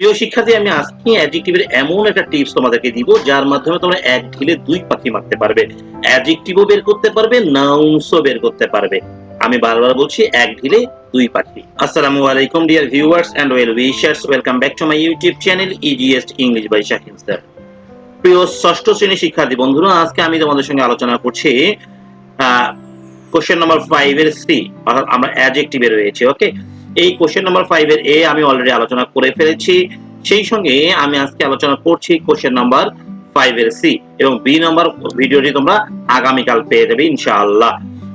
প্রিয় শিক্ষার্থী, আমি আজকে অ্যাডজেক্টিভের এমন একটা টিপস তোমাদেরকে দিব, যার মাধ্যমে তোমরা এক ঢিলে দুই পাখি মারতে পারবে। অ্যাডজেক্টিভও বের করতে পারবে নাউন্সও বের করতে পারবে। আমি বারবার বলছি, এক ঢিলে দুই পাখি। আসসালামু আলাইকুম dear viewers and well wishers welcome back to my YouTube channel easiest English by Shahin sir প্রিয় ষষ্ঠ শ্রেণির শিক্ষার্থী বন্ধুরা, আজকে আমি তোমাদের সঙ্গে আলোচনা করছি কোশ্চেন নাম্বার ফাইভ এর সি অর্থাৎ আমরা অ্যাডজেক্টিভে রয়েছে ওকে এই কোশ্চেন নাম্বার ফাইভ এর এ আমি অলরেডি আলোচনা করে ফেলেছি। সেই সঙ্গে আমি আজকে আলোচনা করছি কোশ্চেন নাম্বার ফাইভ এর সি এবং বি নাম্বার ভিডিওটি তোমরা আগামীকাল পেয়ে যাবে, ইনশাআল্লাহ।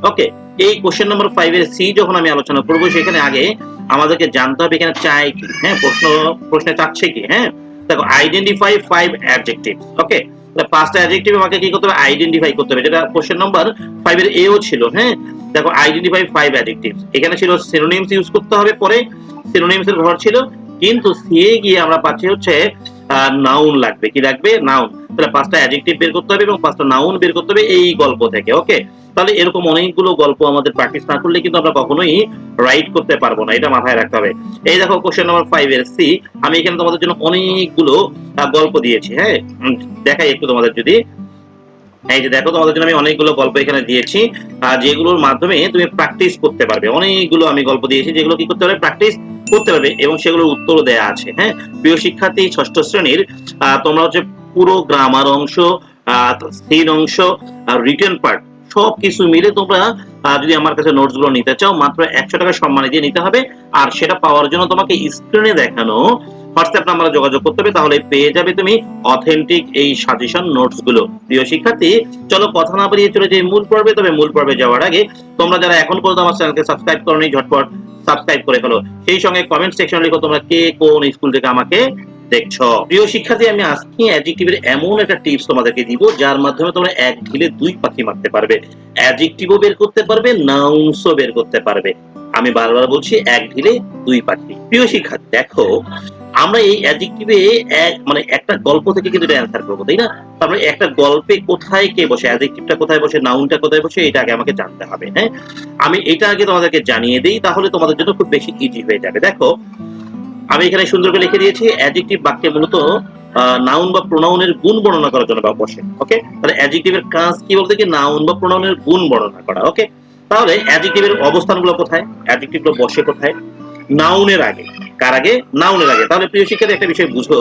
ওকে এই কোশ্চেন নাম্বার ফাইভ এর সি যখন আমি আলোচনা করব, সেখানে আগে আমাদেরকে জানতে হবে এখানে চাই কি? হ্যাঁ প্রশ্ন, প্রশ্নে চাচ্ছে কি? হ্যাঁ? দেখো আইডেন্টিফাই ফাইভ অ্যাডজেক্টিভ ওকে পাঁচটা অ্যাডজেক্টিভ আমাকে কি করতে হবে? আইডেন্টিফাই করতে হবে। যেটা কোশ্চেন ফাইভ এর এও ছিল হ্যাঁ? দেখো আইডেন্টিফাই ফাইভ অ্যাডজেক্টিভস এখানে ছিল সিনোনিমস ইউজ করতে হবে পরে। সিনোনিমস এর ঘর ছিল। কিন্তু সিএ গিয়ে আমরা পাচ্ছি হচ্ছে নাউন লাগবে। কি লাগবে? নাউন তাহলে পাঁচটা অ্যাডজেক্টিভ বের করতে হবে এবং পাঁচটা নাউন বের করতে হবে এই গল্প থেকে ওকে তাহলে এরকম অনেকগুলো গল্প আমাদের প্র্যাকটিস না করলে কিন্তু আমরা কখনোই রাইট করতে পারব না, এটা মাথায় রাখতে হবে। এই দেখো কোশ্চেন নাম্বার ফাইভ এর সি আমি এখানে তোমাদের জন্য অনেকগুলো গল্প দিয়েছি হ্যাঁ? দেখাই একটু তোমাদের যদি। এই যে দেখো, তোমাদের জন্য আমি অনেকগুলো গল্প এখানে দিয়েছি যেগুলোর মাধ্যমে তুমি প্র্যাকটিস করতে পারবে। অনেকগুলো আমি গল্প দিয়েছি, যেগুলো কি করতে পারবে? প্র্যাকটিস করতে পারবে এবং সেগুলোর উত্তর দেয়া আছে হ্যাঁ? প্রিয় শিক্ষার্থী, ষষ্ঠ শ্রেণির তোমরা হচ্ছে পুরো গ্রামার অংশ স্থির অংশ, আর রিটার্ন পার্ট সব কিছু মিলে তোমরা যদি আমার কাছে নোটসগুলো নিতে চাও, মাত্র একশো টাকা সম্মানে দিয়ে নিতে হবে। আর সেটা পাওয়ার জন্য তোমাকে স্ক্রিনে দেখানো হোয়াটসঅ্যাপ নাম্বারে যোগাযোগ করতে হবে, তাহলে পেয়ে যাবে তুমি অথেন্টিক এই সাজেশন নোটসগুলো প্রিয় শিক্ষার্থী, চলো কথা না বাড়িয়ে চলে যে মূল পর্বে, তবে মূল পর্বে যাওয়ার আগে তোমরা যারা এখন পর্যন্ত আমার চ্যানেলকে সাবস্ক্রাইব করনি, ঝটপট সাবস্ক্রাইব করে ফেলো। সেই সঙ্গে কমেন্ট সেকশন লিখো তোমরা কে কোন স্কুল থেকে আমাকে দেখছ। প্রিয় শিক্ষার্থী, আমি আজকে অ্যাডজেক্টিভের এমন একটা টিপস তোমাদেরকে দিব, যার মাধ্যমে তোমরা এক ঢিলে দুই পাখি মারতে পারবে। অ্যাডজেক্টিভও বের করতে পারবে নাউন্সও বের করতে পারবে। আমি বারবার বলছি, এক ঢিলে দুই পাখি। প্রিয় শিক্ষার্থী, দেখো, আমরা এই অ্যাডজেক্টিভে এক মানে একটা গল্প থেকে কিন্তু এটা অ্যান্সার করব, তাই না? তারপরে একটা গল্পে কোথায় কে বসে অ্যাডজেক্টিভটা কোথায় বসে নাউনটা কোথায় বসে, এটা আগে আমাকে জানতে হবে হ্যাঁ? আমি এটা আগে তোমাদেরকে জানিয়ে দিই, তাহলে তোমাদের জন্য খুব বেশি ইজি হয়ে যাবে। দেখো আমি এখানে সুন্দর করে লিখে দিয়েছি অ্যাডজেক্টিভ বাক্যে মূলত নাউন বা প্রোনাউনের গুণ বর্ণনা করার জন্য বসে ওকে তাহলে অ্যাডজেক্টিভের কাজ কি বলতে কি? নাউন বা প্রোনাউনের গুণ বর্ণনা করা ওকে তাহলে অ্যাডজেক্টিভের অবস্থানগুলো কোথায়? অ্যাডজেক্টিভগুলো বসে কোথায়? নাউনের আগে। কার আগে? নাউনের আগে। তাহলে প্রিয় শিক্ষার্থী, একটা বিষয় বুঝো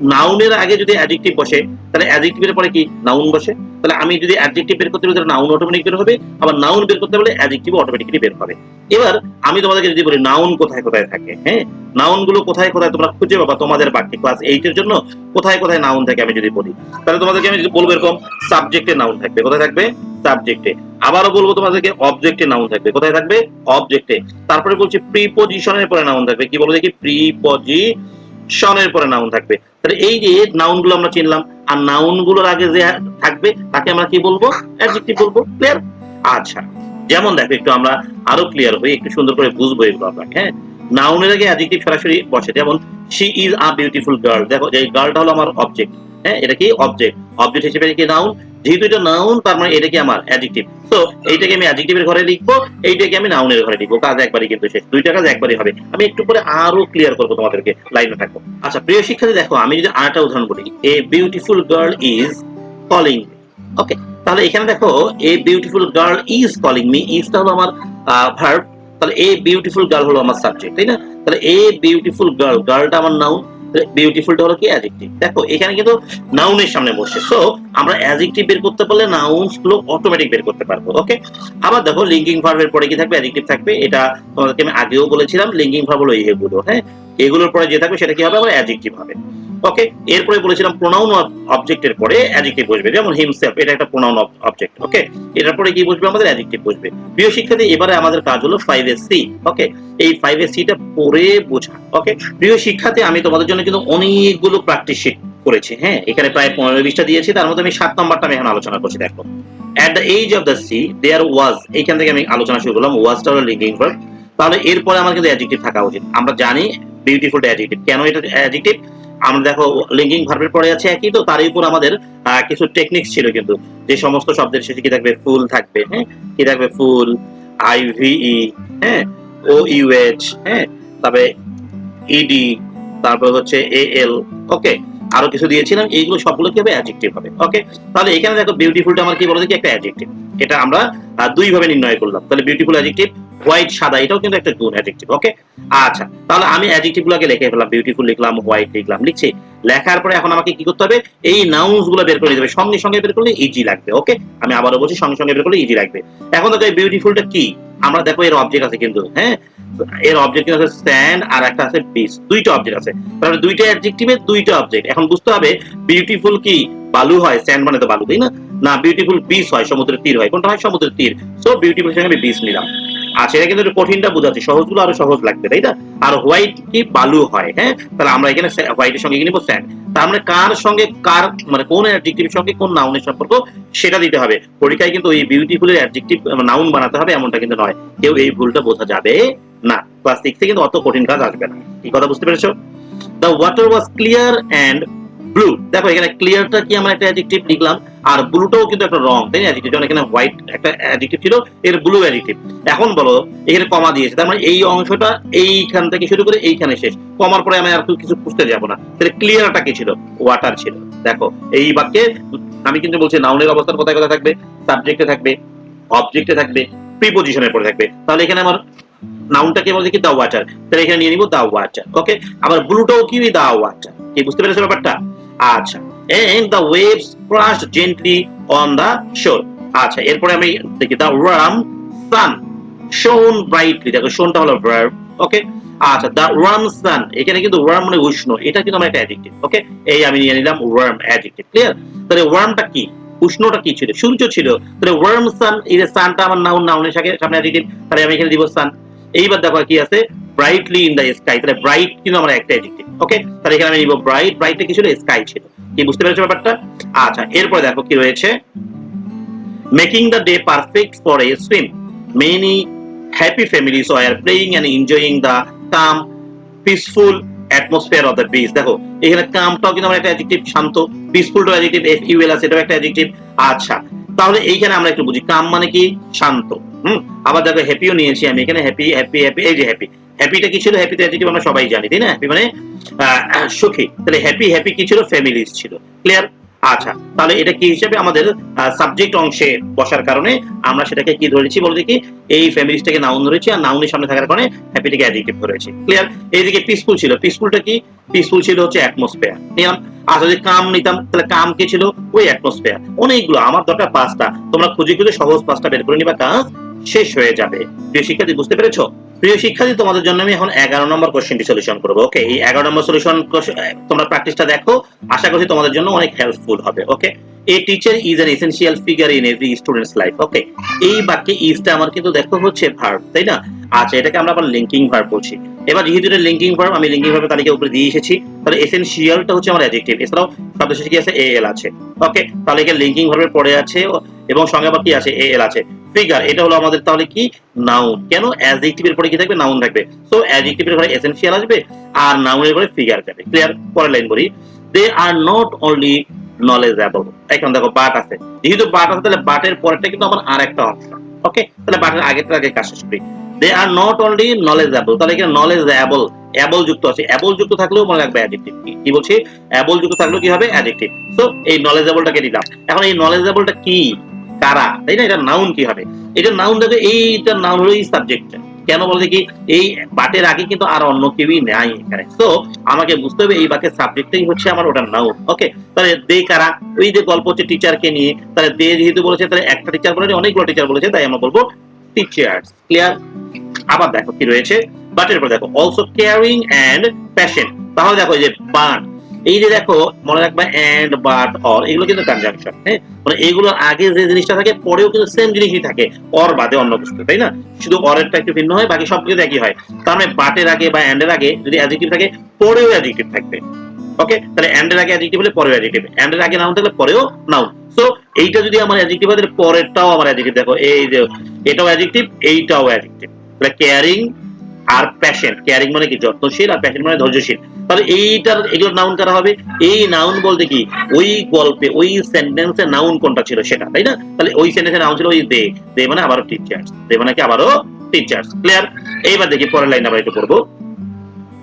নাউনের আগে যদি অ্যাডজেক্টিভ বসে, তাহলে অ্যাডজেক্টিভের পরে কি? নাউন বসে। তাহলে আমি যদি অ্যাডজেক্টিভ বের করতে বলি নাউন অটোমেটিক বের হবে। আবার নাউন বের করতে বলে অ্যাডজেক্টিভ অটোমেটিকলি বের হবে। এবার আমি তোমাদেরকে যদি বলি, নাউন কোথায় কোথায় থাকে হ্যাঁ? নাউনগুলো কোথায় কোথায় তোমরা খুঁজে পাবা তোমাদের বাক্যে ক্লাস এইট এর জন্য, কোথায় কোথায় নাউন থাকে আমি যদি বলি। তাহলে তোমাদেরকে আমি যদি বলব এরকম সাবজেক্টে নাউন থাকবে। কোথায় থাকবে? সাবজেক্টে আবারও বলব তোমাদেরকে অবজেক্টে নাউন থাকবে। কোথায় থাকবে? অবজেক্টে তারপরে বলছি প্রিপোজিশনের পরে নাউন থাকবে। কি বলো দেখি? প্রিপোজিশনের পরে নাউন থাকবে। তাহলে এই যে নাউনগুলো আমরা চিনলাম, আর নাউনগুলোর আগে যে থাকবে, তাকে আমরা কি বলব? অ্যাডজেক্টিভ বলব ক্লিয়ার আচ্ছা যেমন দেখো, একটু আমরা আরও ক্লিয়ার হই, একটু সুন্দর করে বুঝব এগুলো আমরা হ্যাঁ? নাউনের আগে অ্যাডজেক্টিভ সরাসরি বসে, যেমন she is a beautiful girl দেখো এই গার্লটা হলো আমার অবজেক্ট হ্যাঁ? এটা কি অবজেক্ট অবজেক্ট হিসেবে কি নাউন যেহেতু এটা নাউন তার মানে এটা কি আমার অ্যাডজেক্টিভ তো এইটাকে আমি অ্যাডজেক্টিভের ঘরে লিখব, এইটাকে আমি নাউনের ঘরে লিখব। কাজ একবারই কিন্তু শেষ। দুইটা কাজ একবারই হবে। আমি একটু পরে আরও ক্লিয়ার করব তোমাদেরকে লাইনে থাকব। আচ্ছা প্রিয় শিক্ষার্থী, দেখো, আমি যদি আরেকটা উদাহরণ বলি। A beautiful girl is calling okay তাহলে এখানে দেখো a beautiful girl is calling me ইজটা হলো আমার ভার্ব তাহলে এ বিউটিফুল গার্ল হলো আমার সাবজেক্ট তাই না? তাহলে এ বিউটিফুল গার্ল গার্লটা আমার নাউন বিউটিফুলটা হলো কি অ্যাজেক্টিভ দেখো, এখানে কিন্তু নাউনের সামনে বসে সো আমরা অ্যাজেক্টিভ বের করতে পারলে নাউন্সগুলো অটোমেটিক বের করতে পারব ওকে আবার দেখো লিঙ্কিং ভার্বের পরে কি থাকবে? অ্যাজেক্টিভ থাকবে। এটা তোমাদেরকে আমি আগেও বলেছিলাম লিঙ্কিং ভার্ব হলো এগুলো হ্যাঁ? এগুলোর পরে যে থাকবে, সেটা কি হবে? আমার অ্যাজেক্টিভ হবে। ওকে, এরপরে বলেছিলাম প্রোনাউন অবজেক্টের পরে অ্যাডজেক্টিভ বসবে, যেমন হিমসেলফ এটা একটা প্রোনাউন অবজেক্ট ওকে? এটার পরে কি বসবে আমাদের? অ্যাডজেক্টিভ বসবে। প্রিয় শিক্ষার্থী, এবারে আমাদের কাজ হলো ফাইভ এস সি ওকে? এই ফাইভ এস সিটা পড়ে বোঝা, ওকে? প্রিয় শিক্ষার্থী, আমি তোমাদের জন্য কিন্তু অনেকগুলো প্র্যাকটিস শিট করেছি হ্যাঁ? এখানে প্রায় পনেরো বিশটা দিয়েছি, তার মধ্যে আমি সাত নম্বরটা আমি এখন আলোচনা করছি, দেখো। At the edge of the sea there was এইখান থেকে আমি আলোচনা শুরু করলাম ওয়াজটা হলো লিঙ্কিং ভার্ব তাহলে এরপরে আমার কিন্তু অ্যাডজেক্টিভ থাকা উচিত। আমরা জানি বিউটিফুল অ্যাডজেক্টিভ কেন এটা অ্যাডজেক্টিভ আমরা দেখো লিঙ্কিং ভার্বের পরে আছে একই, তো তারই উপর আমাদের কিছু টেকনিক্স ছিল কিন্তু। যে সমস্ত শব্দের শেষে কি থাকবে? ফুল থাকবে হ্যাঁ? কি থাকবে? ফুল আই আইভিই হ্যাঁ? ও ইউএইচ হ্যাঁ? তবে ইডি তারপর হচ্ছে এ এল ওকে আরও কিছু দিয়েছিলাম, এইগুলো সবগুলো কি হবে? অ্যাডজেক্টিভ হবে ওকে তাহলে এখানে দেখো বিউটিফুলটা আমার কি বলে দেখি? একটা অ্যাডজেক্টিভ এটা আমরা দুই ভাবে নির্ণয় করলাম। তাহলে বিউটিফুল অ্যাডজেক্টিভ হোয়াইট সাদা, এটাও কিন্তু একটা গুণ অ্যাডজেক্টিভ ওকে আচ্ছা তাহলে আমি অ্যাডজেক্টিভ গুলোকে লিখে ফেললাম বিউটিফুল লিখলাম হোয়াইট লিখলাম, লিখছি। লেখার পরে এখন আমাকে কি করতে হবে? এই নাউন্সগুলো বের করে নিতে হবে। সঙ্গে সঙ্গে বের করলে ইজি লাগবে ওকে আমি আবারও বলছি, সঙ্গে সঙ্গে বের করলে ইজি লাগবে। এখন দেখো এই বিউটিফুলটা কি? আমরা দেখো এর অবজেক্ট আছে কিন্তু হ্যাঁ? এর অবজেক্ট আছে স্ট্যান্ড আর একটা আছে বিচ দুইটা অবজেক্ট আছে। তাহলে দুইটা অ্যাডজেক্টিভের দুইটা অবজেক্ট এখন বুঝতে হবে বিউটিফুল কি? বালু হয় স্যান্ড মানে তো বালু, তাই না? না বিউটিফুল বিচ হয়, সমুদ্রের তীর হয়, কোনটা হয়? সমুদ্রের তীর। সো বিউটিফুল সঙ্গে আমি বিচ নিলাম। আচ্ছা এটা কিন্তু কঠিনটা বোঝাচ্ছি। সহজগুলো আরও সহজ লাগবে, তাই না? আর হোয়াইট কি বালু হয় হ্যাঁ? তাহলে আমরা এখানে হোয়াইটের সঙ্গে নিবো? স্যান্ড তার মানে কার সঙ্গে, কার মানে কোন অ্যাডজেক্টিভের সঙ্গে, কোন নাউনের সম্পর্ক, সেটা দিতে হবে। পরীক্ষায় কিন্তু এই বিউটিফুলের অ্যাডজেক্টিভ নাউন বানাতে হবে, এমনটা কিন্তু নয়। কেউ এই ভুলটা বোঝা যাবে না। ক্লাস সিক্সে কিন্তু অত কঠিন কাজ আসবে না। কি কথা বুঝতে পেরেছ? The water was clear and blue দেখো এখানে ক্লিয়ারটা কি আমরা একটা অ্যাডজেক্টিভ লিখলাম? আর ব্লুটাও কিন্তু একটা রং, তাই না? যেমন এখানে হোয়াইট একটা অ্যাডজেক্টিভ ছিল, এর ব্লু অ্যাডজেক্টিভ এখন বলো, এখানে কমা দিয়েছে, তার মানে এই অংশটা এইখান থেকে শুরু করে এইখানে শেষ। কমার পরে আমি আর কিছু খুঁজতে যাব না। তাহলে ক্লিয়ারটা কি ছিল? ওয়াটার ছিল। দেখো, এই বাক্যে আমি কিন্তু বলছি নাউনের অবস্থান কোথায় কোথায় থাকবে? সাবজেক্টে থাকবে অবজেক্টে থাকবে প্রিপোজিশনের পরে থাকবে। তাহলে এখানে আমার নাউনটা কি বলছে কি দা ওয়াটার তাহলে এখানে নিয়ে নিব দা ওয়াটার ওকে আবার ব্লুটাও কি? দা ওয়াটার কি, বুঝতে পেরেছ ব্যাপারটা? আচ্ছা। And the waves crashed gently on the shore আচ্ছা এরপরে আমি দেখি দা ওয়ার্ম সান শোন ব্রাইটলি দেখো শোনটা হলো ভার্ব ওকে আচ্ছা দা ওয়ার্ম সান এখানে কিন্তু ওয়ার্ম মানে উষ্ণ, এটা কিন্তু আমার একটা অ্যাডজেক্টিভ ওকে এই আমি নিয়ে নিলাম ওয়ার্ম অ্যাডজেক্টিভ ক্লিয়ার তাহলে ওয়ার্মটা কি? উষ্ণটা কি ছিল? সূর্য ছিল। তাহলে ওয়ার্ম সান এই যে সানটা আমার নাউন নাউনের সাথে সামনে অ্যাডজেক্টিভ তাহলে আমি এখানে দিব সান এইবার দেখো কি আছে ব্রাইটলি ইন দ্য স্কাই তাহলে ব্রাইট কিন্তু আমার একটা অ্যাডজেক্টিভ ওকে তাহলে এখানে আমি নিব ব্রাইট ব্রাইটটা কি ছিল? স্কাই ছিল। কি, বুঝতে পেরেছ ব্যাপারটা? আচ্ছা এরপরে দেখো কি রয়েছে। Making the day perfect for a swim many happy families are playing and enjoying the calm peaceful atmosphere of the beach দেখো, এখানে কামটাও কিন্তু আমার একটা অ্যাডজেক্টিভ শান্ত পিসফুলটাও অ্যাডজেক্টিভ এফ ইউএল আছে, এটাও একটা অ্যাডজেক্টিভ আচ্ছা তাহলে এইখানে আমরা একটু বুঝি কাম মানে কি? শান্ত। হুম, আবার দেখো হ্যাপিও নিয়েছি আমি। এখানে হ্যাপি হ্যাপি হ্যাপি এই যে হ্যাপি হ্যাপিটা কি ছিল? হ্যাপিতে অ্যাডজেক্টিভ আমরা সবাই জানি, তাই না? হ্যাপি মানে সুখী। তাহলে হ্যাপি হ্যাপি কি ছিল? ফ্যামিলিজ ছিল। ক্লিয়ার আচ্ছা তাহলে এটা কি হিসেবে আমাদের সাবজেক্ট অংশে বসার কারণে আমরা সেটাকে কি ধরেছি বলতে কি এই ফ্যামিলিজটাকে নাউন ধরেছি আর নাউনের সামনে থাকার কারণে হ্যাপিটাকে অ্যাডজেক্টিভ ধরেছি। ক্লিয়ার এইদিকে পিসফুল ছিল। পিসফুলটা কি? পিসফুল ছিল হচ্ছে অ্যাটমসফিয়ার নিলাম আর যদি কাম নিতাম, তাহলে কাম কি ছিল? ওই অ্যাটমসফিয়ার অনেকগুলো, আমার দরকার পাঁচটা। তোমরা খুঁজে খুঁজে সহজ পাঁচটা বের করে নিবা, কাজ শেষ হয়ে যাবে। প্রিয় শিক্ষার্থী, বুঝতে পেরেছ? প্রিয় শিক্ষার্থী, তোমাদের জন্য আমি এখন এগারো নম্বর কোশ্চেনটি সলিউশন করব। ওকে এই এগারো নম্বর সলিউশন তোমরা প্র্যাকটিসটা দেখো। আশা করছি তোমাদের জন্য অনেক হেল্পফুল হবে। Okay a teacher is an essential figure in every students life okay এই বাক্যে ইজটা আমার কিন্তু দেখো হচ্ছে ভার্ব তাই না? আচ্ছা এটাকে আমরা আবার লিঙ্কিং ভার্ব বলছি। এবার যেহেতু এটা লিঙ্কিং ভার্ব আমি লিঙ্কিং ভার্বের তালিকা উপরে দিয়ে এসেছি। তাহলে এসেনশিয়ালটা হচ্ছে আমার অ্যাডজেক্টিভ এছাড়াও শব্দ শেষে কি আছে এ এল আছে। ওকে তাহলে লিঙ্কিং ভার্বের পরে আছে, এবং সঙ্গে আবার কি আছে এ এল আছে। ফিগার এটা হলো আমাদের তাহলে কি? নাউন কেন? অ্যাডজেক্টিভের পরে কি থাকবে? নাউন থাকবে। সো অ্যাডজেক্টিভের পরে এসেনশিয়াল আসবে আর নাউনের পরে ফিগার যাবে। ক্লিয়ার পরের লাইন বলি they are not only knowledgeable এখন দেখো বাট আছে। যেহেতু বাট আছে, তাহলে বাটের পরেরটা কিন্তু আমার আর একটা অংশ ওকে তাহলে বাটের আগেরটা আগে কাজ শেষ করি। They are not only knowledgeable তাহলে এখানে নলেজেবল অ্যাবল যুক্ত আছে। অ্যাবল যুক্ত থাকলেও মনে রাখবে অ্যাডজেক্টিভ কি বলছি? অ্যাবল যুক্ত থাকলেও কি হবে? অ্যাডজেক্টিভ সো এই নলেজেবলটাকে দিলাম এখন এই নলেজেবলটা কি? কারা তাই না? এটা নাউন কি হবে? এটা নাউন দেখো, এইটা নাউন হলো এই সাবজেক্ট কেন বলতে কি এই বাটের আগে কিন্তু আর অন্য কেউই নাই এখানে। তো আমাকে বুঝতে হবে এই বাক্যের সাবজেক্টটাই হচ্ছে আমার ওটা নাউন ওকে তাহলে দে কারা? ওই যে গল্প হচ্ছে টিচারকে নিয়ে। তাহলে দে যেহেতু বলেছে, তাহলে একটা টিচার বলেছে অনেকগুলো টিচার বলেছে, তাই আমরা বলব টিচার্স ক্লিয়ার আবার দেখো কি রয়েছে। বাটের পর দেখো অলসো কেয়ারিং অ্যান্ড প্যাশন তাহলে দেখো যে বাট এই যে দেখো, মনে রাখবা এন্ড বাট অর এগুলো কিন্তু কনজাংশন হ্যাঁ? মানে এইগুলোর আগে যে জিনিসটা থাকে, পরেও কিন্তু সেম জিনিসই থাকে। অর বাদে অন্য কিছু, তাই না? শুধু অরেরটা একটু ভিন্ন হয়, বাকি সব কিছু একই হয়। তার মানে বাটের আগে বা এন্ডের আগে যদি অ্যাডজেক্টিভ থাকে, পরেও অ্যাডজেক্টিভ থাকবে। ওকে তাহলে এন্ডের আগে অ্যাডজেক্টিভ হলে পরেও অ্যাডজেক্টিভ এন্ডের আগে নাউন থাকলে পরেও নাউন সো এইটা যদি আমার অ্যাডজেক্টিভ হয়, তাহলে পরেরটাও আমার অ্যাডজেক্টিভ দেখো, এই যে, এটাও অ্যাডজেক্টিভ এইটাও অ্যাডজেক্টিভ তাহলে কেয়ারিং আর প্যাশন কেয়ারিং মানে কি? যত্নশীল আর প্যাশন মানে ধৈর্যশীল। তাহলে এইটার এগুলো নাউন কারা হবে? এই নাউন বলতে কি? ওই গল্পে, ওই সেন্টেন্সে নাউন কোনটা ছিল সেটা, তাই না? তাহলে ওই সেন্টেন্সে নাউন ছিল ওই দে। দে মানে আবারও টিচার্স দে মানে কি আবারও টিচার্স ক্লিয়ার এইবার দেখি পরের লাইন আবার একটু পড়ব।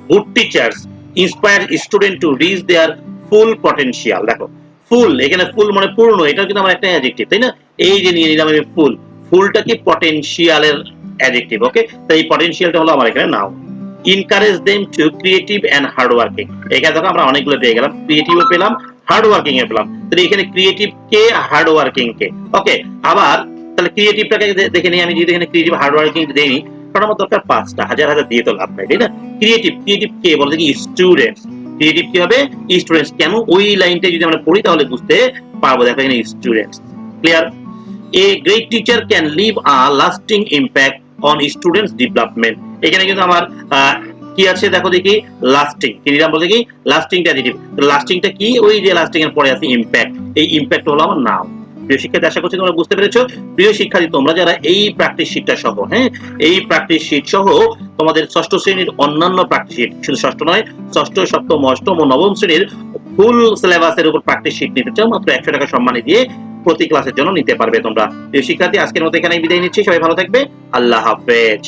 Good teachers inspire student to reach their full potential দেখো ফুল এখানে ফুল মানে পূর্ণ এটা কিন্তু আমার একটা অ্যাডজেক্টিভ তাই না? এই যে নিয়ে নিলাম আমি ফুল ফুলটা কি পটেনশিয়ালের অ্যাডজেক্টিভ ওকে তো পটেনশিয়ালটা হলো আমার এখানে now encourage them to creative and hard এখানে দেখো আমরা অনেকগুলো পেয়ে গেলাম। ক্রিয়েটিভও পেলাম হার্ড এ পেলাম। তাহলে এখানে ক্রিয়েটিভ কে হার্ড ওয়ার্কিং কে? ওকে আবার তাহলে ক্রিয়েটিভটাকে দেখে নিই। আমি যদি এখানে ক্রিয়েটিভ হার্ড ওয়ার্কিং কারণ আমার দরকার পাঁচটা। হাজার হাজার দিয়ে তো লাভ নাই, তাই না? ক্রিয়েটিভ ক্রিয়েটিভ কে বলতে কি স্টুডেন্টস ক্রিয়েটিভ কি হবে? স্টুডেন্টস কেন? ওই লাইনটা যদি আমরা পড়ি, তাহলে বুঝতে পারব। দেখো এখানে students clear a great teacher can leave a lasting impact on students development এখানে কিন্তু আমার কি আছে দেখো দেখি লাস্টিং দিলাম বলতে কি? লাস্টিংটা অ্যাডিটিভ লাস্টিংটা কি? ওই যে লাস্টিং এর পরে আছে ইম্প্যাক্ট এই ইম্প্যাক্ট হলো আমার নাম। প্রিয় শিক্ষার্থী, আশা করছি তোমরা বুঝতে পেরেছ। প্রিয় শিক্ষার্থী, তোমরা যারা এই প্র্যাকটিস শিটটা সহ হ্যাঁ এই প্র্যাকটিস শিট সহ তোমাদের ষষ্ঠ শ্রেণির অন্যান্য প্র্যাকটিস শিট শুধু ষষ্ঠ নয়, ষষ্ঠ, সপ্তম, অষ্টম ও নবম শ্রেণির ফুল সিলেবাসের উপর প্র্যাকটিস শিট নিতে চাও, মাত্র একশো টাকা সম্মানে দিয়ে প্রতি ক্লাসের জন্য নিতে পারবে তোমরা। প্রিয় শিক্ষার্থী, আজকের মতো এখানে বিদায় নিচ্ছি। সবাই ভালো থাকবে। আল্লাহ হাফেজ।